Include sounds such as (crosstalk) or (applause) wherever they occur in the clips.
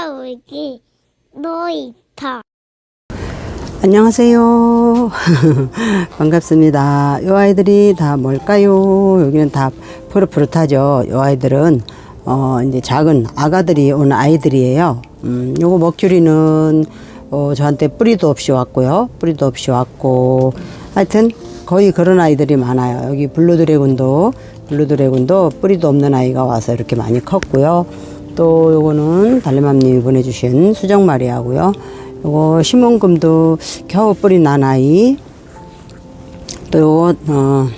싸우기 놀이터 안녕하세요. (laughs) 반갑습니다. 요 아이들이 다 뭘까요? 여기는 다 푸릇푸릇하죠. 요 아이들은 어 이제 작은 아가들이 온 아이들이에요. 음, 요거 먹큐리는 어 저한테 뿌리도 없이 왔고요. 뿌리도 없이 왔고 하여튼 거의 그런 아이들이 많아요. 여기 블루드래곤도 블루드래곤도 뿌리도 없는 아이가 와서 이렇게 많이 컸고요. 또 요거는 달래맘님이 보내주신 수정마리하고요. 요거 심원금도 겨우 뿌리 난 아이. 또 요거 어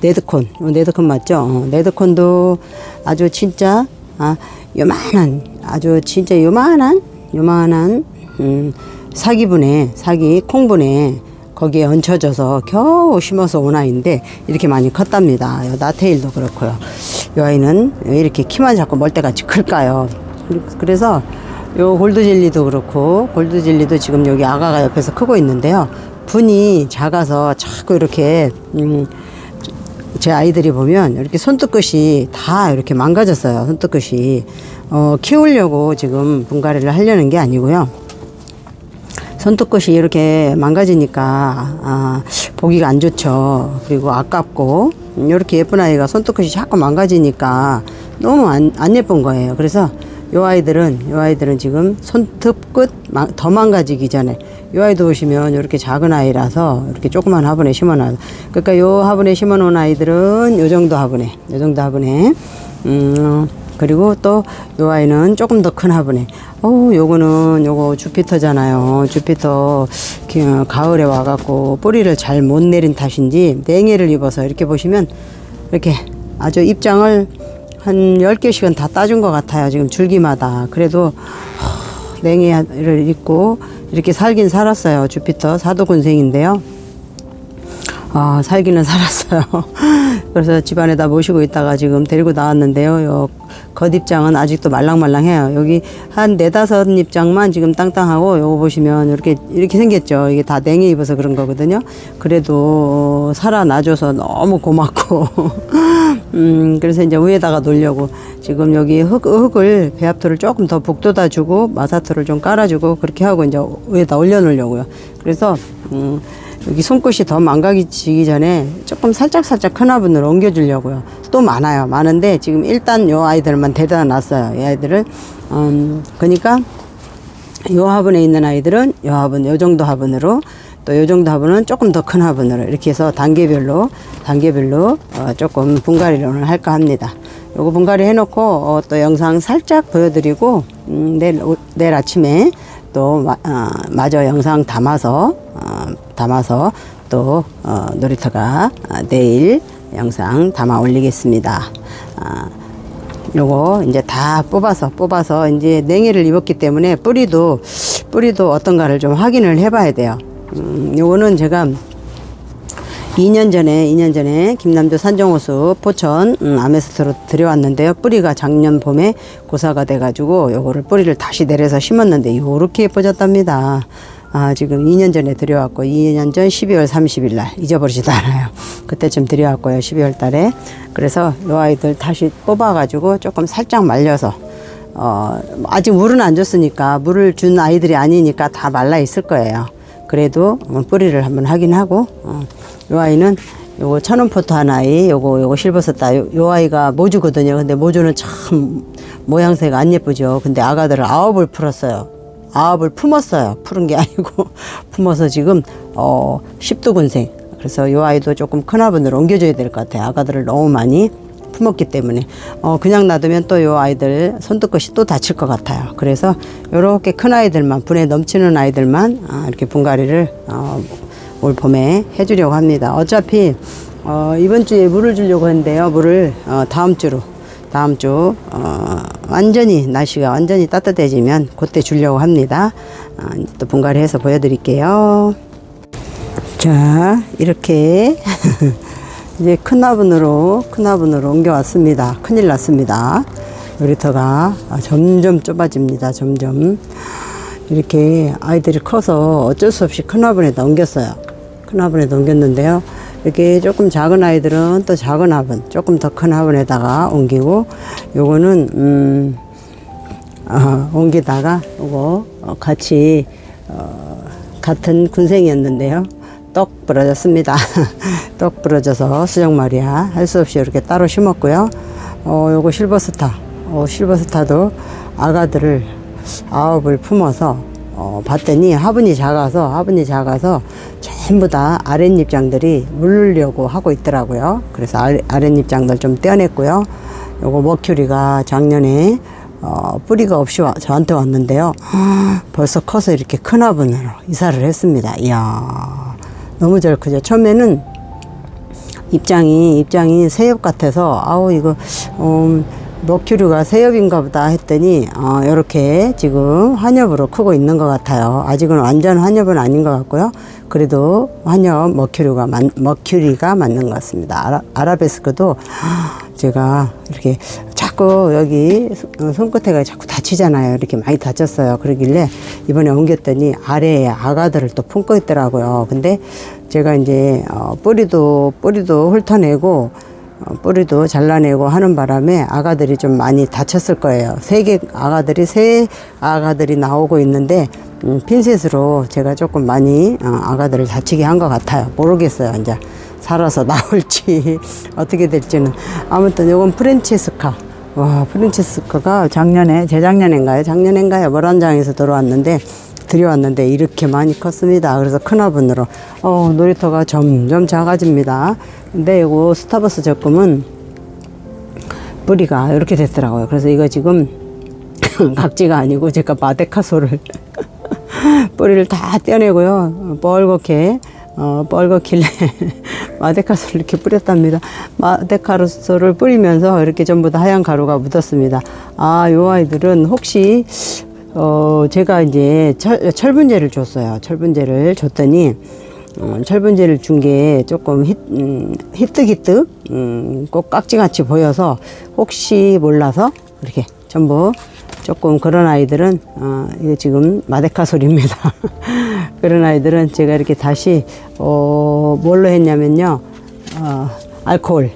네드콘, 요 네드콘 맞죠? 어, 네드콘도 아주 진짜 아 요만한 아주 진짜 요만한 요만한 음 사기분에 사기 콩분에 거기에 얹혀져서 겨우 심어서 온 아이인데 이렇게 많이 컸답니다. 요 나테일도 그렇고요. 요 아이는 왜 이렇게 키만 자꾸 멀때같이 클까요? 그래서 요 골드젤리도 그렇고 골드젤리도 지금 여기 아가가 옆에서 크고 있는데요. 분이 작아서 자꾸 이렇게 음, 제 아이들이 보면 이렇게 손끝이 다 이렇게 망가졌어요. 손끝이 어, 키우려고 지금 분갈이를 하려는 게 아니고요. 손톱끝이 이렇게 망가지니까 아, 보기가 안 좋죠. 그리고 아깝고 이렇게 예쁜 아이가 손톱끝이 자꾸 망가지니까 너무 안, 안 예쁜 거예요. 그래서 요 아이들은 요 아이들은 지금 손톱끝 망- 더 망가지기 전에 요 아이도 보시면 이렇게 작은 아이라서 이렇게 조그만 화분에 심어놔. 그러니까 요 화분에 심어놓은 아이들은 요 정도 화분에 요 정도 화분에 음. 그리고 또 요 아이는 조금 더 큰 화분에 어 요거는 요거 주피터잖아요. 주피터 그 가을에 와갖고 뿌리를 잘 못 내린 탓인지 냉해를 입어서 이렇게 보시면 이렇게 아주 입장을 한 10개씩은 다 따준 것 같아요 지금 줄기마다. 그래도 허, 냉해를 입고 이렇게 살긴 살았어요 주피터. 사도군생인데요 아, 살기는 살았어요. (laughs) 그래서 집안에다 모시고 있다가 지금 데리고 나왔는데요. 요 겉입장은 아직도 말랑말랑해요. 여기 한 네다섯 입장만 지금 땅땅하고 요거 보시면 이렇게 이렇게 생겼죠. 이게 다 냉해 입어서 그런 거거든요. 그래도 살아나줘서 너무 고맙고 (laughs) 음, 그래서 이제 위에다가 놓으려고 지금 여기 흙, 흙을 배합토를 조금 더 북돋아 주고 마사토를 좀 깔아주고 그렇게 하고 이제 위에다 올려놓으려고요. 그래서 음, 여기 손끝이 더 망가지기 전에 조금 살짝살짝 큰 화분으로 옮겨주려고요. 또 많아요. 많은데 지금 일단 요 아이들만 대다 놨어요. 이 아이들을. 음, 그러니까 요 화분에 있는 아이들은 요 화분, 요 정도 화분으로 또 요 정도 화분은 조금 더 큰 화분으로 이렇게 해서 단계별로 단계별로 어, 조금 분갈이를 할까 합니다. 요거 분갈이 해놓고 어, 또 영상 살짝 보여드리고 음, 내일 오- 내일 아침에 또 마, 어, 마저 영상 담아서 어, 담아서 또 어, 놀이터가 어, 내일 영상 담아 올리겠습니다. 아, 요거 이제 다 뽑아서 뽑아서 이제 냉해를 입었기 때문에 뿌리도 뿌리도 어떤가를 좀 확인을 해봐야 돼요. 음, 요거는 제가 2년 전에 2년 전에 김남도 산정호수 포천 음, 아메스트로 들여왔는데요. 뿌리가 작년 봄에 고사가 돼가지고 요거를 뿌리를 다시 내려서 심었는데 요렇게 예뻐졌답니다. 아, 지금 2년 전에 들여왔고 2년 전 12월 30일 날 잊어버리지도 않아요. 그때쯤 들여왔고요. 12월 달에 그래서 요 아이들 다시 뽑아가지고 조금 살짝 말려서 어, 아직 물은 안 줬으니까 물을 준 아이들이 아니니까 다 말라 있을 거예요. 그래도 어, 뿌리를 한번 확인하고 어, 요 아이는 요거 천원 포트 한 아이 요거 요거 실버섰다 요, 요 아이가 모주거든요. 근데 모주는 참 모양새가 안 예쁘죠. 근데 아가들을 아홉을 풀었어요. 아홉을 품었어요. 푸른 게 (laughs) 아니고 품어서 지금 어 10도 군생. 그래서 요 아이도 조금 큰 화분으로 옮겨줘야 될 것 같아요. 아가들을 너무 많이 품었기 때문에 어 그냥 놔두면 또 요 아이들 손톱끝이 또 다칠 것 같아요. 그래서 요렇게 큰 아이들만 분에 넘치는 아이들만 아, 이렇게 분갈이를 어, 올 봄에 해주려고 합니다. 어차피 어, 이번 주에 물을 주려고 했는데요. 물을 어, 다음 주로 다음 주 어, 완전히 날씨가 완전히 따뜻해지면 그때 주려고 합니다. 아, 또 분갈이 해서 보여드릴게요. 자 이렇게 (laughs) 이제 큰 화분으로 큰 화분으로 옮겨왔습니다. 큰일 났습니다. 놀이터가 아, 점점 좁아집니다. 점점 이렇게 아이들이 커서 어쩔 수 없이 큰 화분에다 옮겼어요. 큰 화분에 옮겼는데요. 이렇게 조금 작은 아이들은 또 작은 화분, 조금 더 큰 화분에다가 옮기고, 요거는, 음, 어, 옮기다가 요거 어, 같이 어, 같은 군생이었는데요. 떡 부러졌습니다. (laughs) 떡 부러져서 수정말이야 할수 없이 이렇게 따로 심었고요. 어, 요거 실버스타. 어, 실버스타도 아가들을 아홉을 품어서 어, 봤더니 화분이 작아서 화분이 작아서 전부 다 아랫잎장들이 물르려고 하고 있더라고요. 그래서 아래, 아랫잎장들 좀 떼어냈고요. 요거 머큐리가 작년에 어, 뿌리가 없이 와- 저한테 왔는데요. (gasps) 벌써 커서 이렇게 큰 화분으로 이사를 했습니다. 이야, 너무 잘 크죠. 처음에는 입장이 입장이 새엽 같아서 아우 이거 음, 머큐리가 새엽인가 보다 했더니 어, 이렇게 지금 환엽으로 크고 있는 것 같아요. 아직은 완전 환엽은 아닌 것 같고요. 그래도 환엽 머큐리가 맞, 머큐리가 맞는 것 같습니다. 아라, 아라베스크도 제가 이렇게 자꾸 여기 손- 손끝에가 자꾸 다치잖아요. 이렇게 많이 다쳤어요. 그러길래 이번에 옮겼더니 아래에 아가들을 또 품고 있더라고요. 근데 제가 이제 어, 뿌리도 뿌리도 훑어내고 어, 뿌리도 잘라내고 하는 바람에 아가들이 좀 많이 다쳤을 거예요. 세 개 아가들이 세 아가들이 나오고 있는데 음, 핀셋으로 제가 조금 많이 어, 아가들을 다치게 한 것 같아요. 모르겠어요. 이제. 살아서 (laughs) 나올지 어떻게 될지는. 아무튼 요건 프렌체스카. 와 프렌체스카가 작년에 재작년인가요? 작년인가요? 월안장에서 들어왔는데 들여왔는데 이렇게 많이 컸습니다. 그래서 큰 화분으로. 어 놀이터가 점점 작아집니다. 근데 요거 스타버스 적금은 뿌리가 이렇게 됐더라고요. 그래서 이거 지금 (laughs) 각지가 아니고 제가 마데카소를 (laughs) 뿌리를 다 떼어내고요. 뻘겋게, 어, 뻘겋길래 (laughs) 마데카소를 이렇게 뿌렸답니다. 마데카소를 뿌리면서 이렇게 전부 다 하얀 가루가 묻었습니다. 아, 요 아이들은 혹시, 어, 제가 이제 철, 철분제를 줬어요. 철분제를 줬더니, 어, 철분제를 준 게 조금 히, 음, 히뜩히뜩, 음, 꼭 깍지같이 보여서 혹시 몰라서 이렇게 전부 조금 그런 아이들은 어, 이거 지금 마데카솔입니다. (laughs) 그런 아이들은 제가 이렇게 다시 어, 뭘로 했냐면요, 어, 알코올,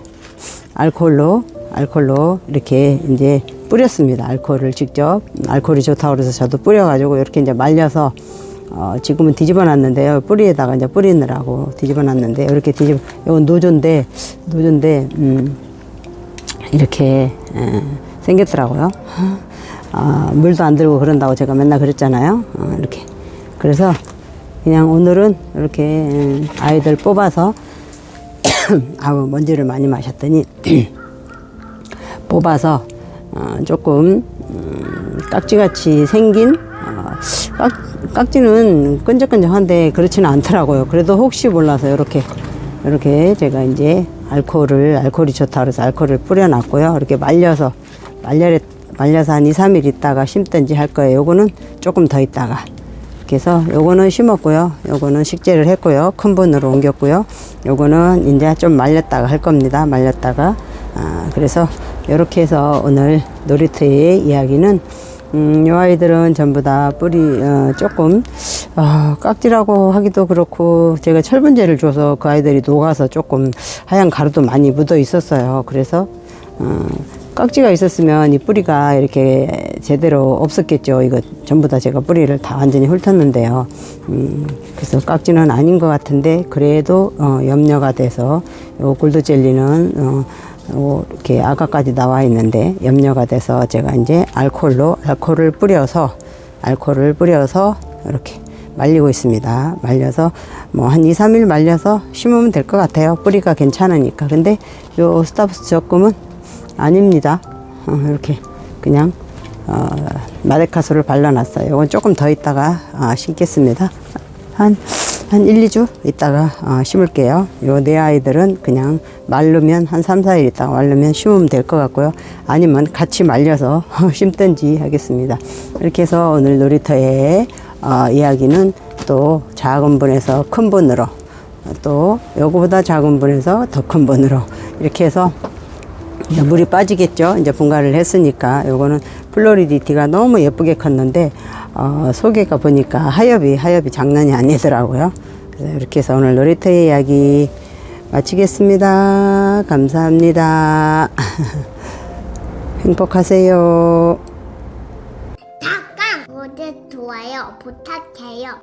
알코올로 알코올로 이렇게 이제 뿌렸습니다. 알코올을 직접 알코올이 좋다고 그래서 저도 뿌려가지고 이렇게 이제 말려서 어, 지금은 뒤집어 놨는데요. 뿌리에다가 이제 뿌리느라고 뒤집어 놨는데 이렇게 뒤집어 이건 노조인데 노조인데 음, 이렇게 에, 생겼더라고요. 아, 물도 안 들고 그런다고 제가 맨날 그랬잖아요. 어, 이렇게. 그래서 그냥 오늘은 이렇게 음, 아이들 뽑아서 (coughs) 아우 먼지를 많이 마셨더니 (coughs) 뽑아서 어, 조금 음, 깍지같이 생긴 어, 깍, 깍지는 끈적끈적한데 그렇지는 않더라고요. 그래도 혹시 몰라서 이렇게 이렇게 제가 이제 알코올을 알코올이 좋다 그래서 알코올을 뿌려놨고요. 이렇게 말려서 말려 말려서 한 2, 3일 있다가 심든지 할 거예요. 요거는 조금 더 있다가 그래서 요거는 심었고요. 요거는 식재를 했고요. 큰 분으로 옮겼고요. 요거는 이제 좀 말렸다가 할 겁니다. 말렸다가 아, 그래서 이렇게 해서 오늘 놀이터의 이야기는 음, 요 아이들은 전부 다 뿌리 어, 조금 아, 깍지라고 하기도 그렇고 제가 철분제를 줘서 그 아이들이 녹아서 조금 하얀 가루도 많이 묻어 있었어요. 그래서 어, 깍지가 있었으면 이 뿌리가 이렇게 제대로 없었겠죠. 이거 전부 다 제가 뿌리를 다 완전히 훑었는데요. 음, 그래서 깍지는 아닌 것 같은데 그래도 어, 염려가 돼서 요 골드 젤리는 어, 요 이렇게 아까까지 나와 있는데 염려가 돼서 제가 이제 알코올로 알코올을 뿌려서 알코올을 뿌려서 이렇게 말리고 있습니다. 말려서 뭐 한 2, 3일 말려서 심으면 될 것 같아요. 뿌리가 괜찮으니까. 근데 요 스타브스 적금은 아닙니다. 어, 이렇게 그냥 어, 마데카소를 발라놨어요. 이건 조금 더 있다가 어, 심겠습니다. 한, 한 1, 2주 있다가 어, 심을게요. 요 네 아이들은 그냥 말르면 한 3, 4일 있다가 말르면 심으면 될 것 같고요. 아니면 같이 말려서 (laughs) 심든지 하겠습니다. 이렇게 해서 오늘 놀이터의 어, 이야기는 또 작은 분에서 큰 분으로 또 요거보다 작은 분에서 더 큰 분으로 이렇게 해서 이제 물이 빠지겠죠. 이제 분갈을 했으니까 요거는 플로리디티가 너무 예쁘게 컸는데 어, 속에가 보니까 하엽이 하엽이 장난이 아니더라고요. 그래서 이렇게 해서 오늘 놀이터의 이야기 마치겠습니다. 감사합니다. (laughs) 행복하세요. 구독, 좋아요 부탁해요.